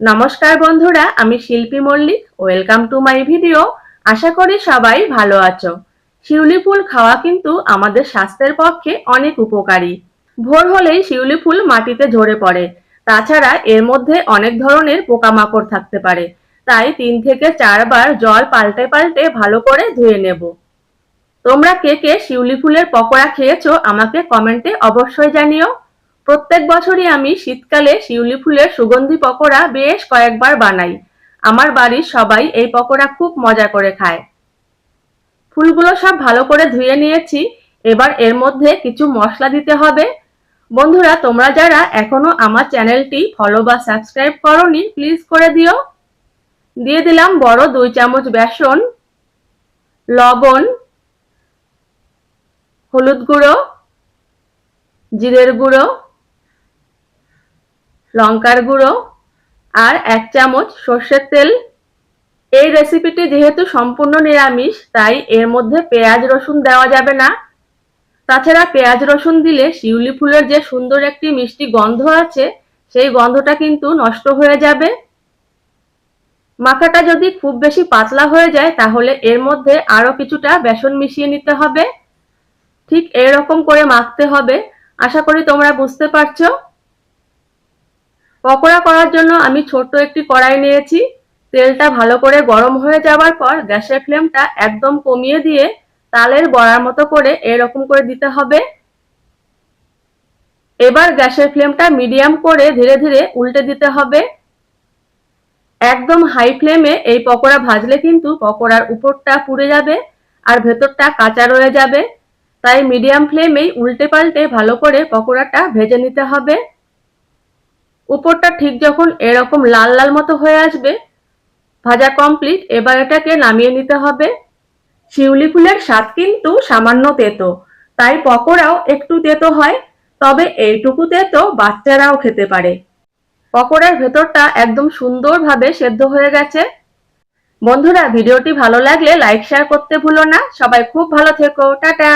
নমস্কার বন্ধুরা, আমি Shilpi Mallick welcome to my video আশা করি সবাই ভালো আছো। শিউলি ফুল খাওয়া কিন্তু আমাদের স্বাস্থ্যের পক্ষে অনেক উপকারী। ভোর হলেই শিউলি ফুল মাটিতে ঝরে পড়ে। তাছাড়া এর মধ্যে অনেক ধরনের পোকামাকড় থাকতে পারে। তাই তিন থেকে চারবার জল পাল্টে পাল্টে ভালো করে ধুয়ে নেব। তোমরা কে কে শিউলি ফুলের পকোড়া খেয়েছো, আমাকে কমেন্টে অবশ্যই জানিও। প্রত্যেক বছরই আমি শীতকালে শিউলি ফুলের সুগন্ধি পকোড়া বেশ কয়েকবার বানাই। আমার বাড়ির সবাই এই পকোড়া খুব মজা করে খায়। ফুলগুলো সব ভালো করে ধুয়ে নিয়েছি। এবার এর মধ্যে কিছু মশলা দিতে হবে। বন্ধুরা, তোমরা যারা এখনও আমার চ্যানেলটি ফলো বা সাবস্ক্রাইব করনি প্লিজ করে দিও। দিয়ে দিলাম বড় দুই চামচ বেসন, লবণ, হলুদ গুঁড়ো, জিরের গুঁড়ো লঙ্কার গুঁড়ো আর এক চামচ সর্ষের তেল। এই রেসিপিটি যেহেতু সম্পূর্ণ নিরামিষ, তাই এর মধ্যে পেঁয়াজ, রসুন দেওয়া যাবে না। তাছাড়া পেঁয়াজ, রসুন দিলে শিউলি ফুলের যে সুন্দর একটি মিষ্টি গন্ধ আছে, সেই গন্ধটা কিন্তু নষ্ট হয়ে যাবে। মাখাটা যদি খুব বেশি পাতলা হয়ে যায়, তাহলে এর মধ্যে আরও কিছুটা বেসন মিশিয়ে নিতে হবে। ঠিক এরকম করে মাখতে হবে। আশা করি তোমরা বুঝতে পারছ। পকোড়া করার জন্য আমি ছোট্ট একটি কড়াই নিয়েছি। তেলটা ভালো করে গরম হয়ে যাওয়ার পর গ্যাসের ফ্লেমটা একদম কমিয়ে দিয়ে তালের বড়ার মতো করে এরকম করে দিতে হবে। এবার গ্যাসের ফ্লেমটা মিডিয়াম করে ধীরে ধীরে উল্টে দিতে হবে। একদম হাই ফ্লেমে এই পকোড়া ভাজলে কিন্তু পকোড়ার উপরটা পুড়ে যাবে আর ভেতরটা কাঁচা রয়ে যাবে। তাই মিডিয়াম ফ্লেমেই উল্টে পাল্টে ভালো করে পকোড়াটা ভেজে নিতে হবে। উপরটা ঠিক যখন এরকম লাল লাল মতো হয়ে আসবে, ভাজা কমপ্লিট এবার এটাকে নামিয়ে নিতে হবে। শিউলি ফুলের স্বাদ কিন্তু সামান্য তেতো, তাই পকোড়াও একটু তেতো হয়, তবে এইটুকু তেতো বাচ্চারাও খেতে পারে। পকোড়ার ভেতরটা একদম সুন্দরভাবে সেদ্ধ হয়ে গেছে। বন্ধুরা, ভিডিওটি ভালো লাগলে লাইক শেয়ার করতে ভুলো না। সবাই খুব ভালো থেকো। টাটা!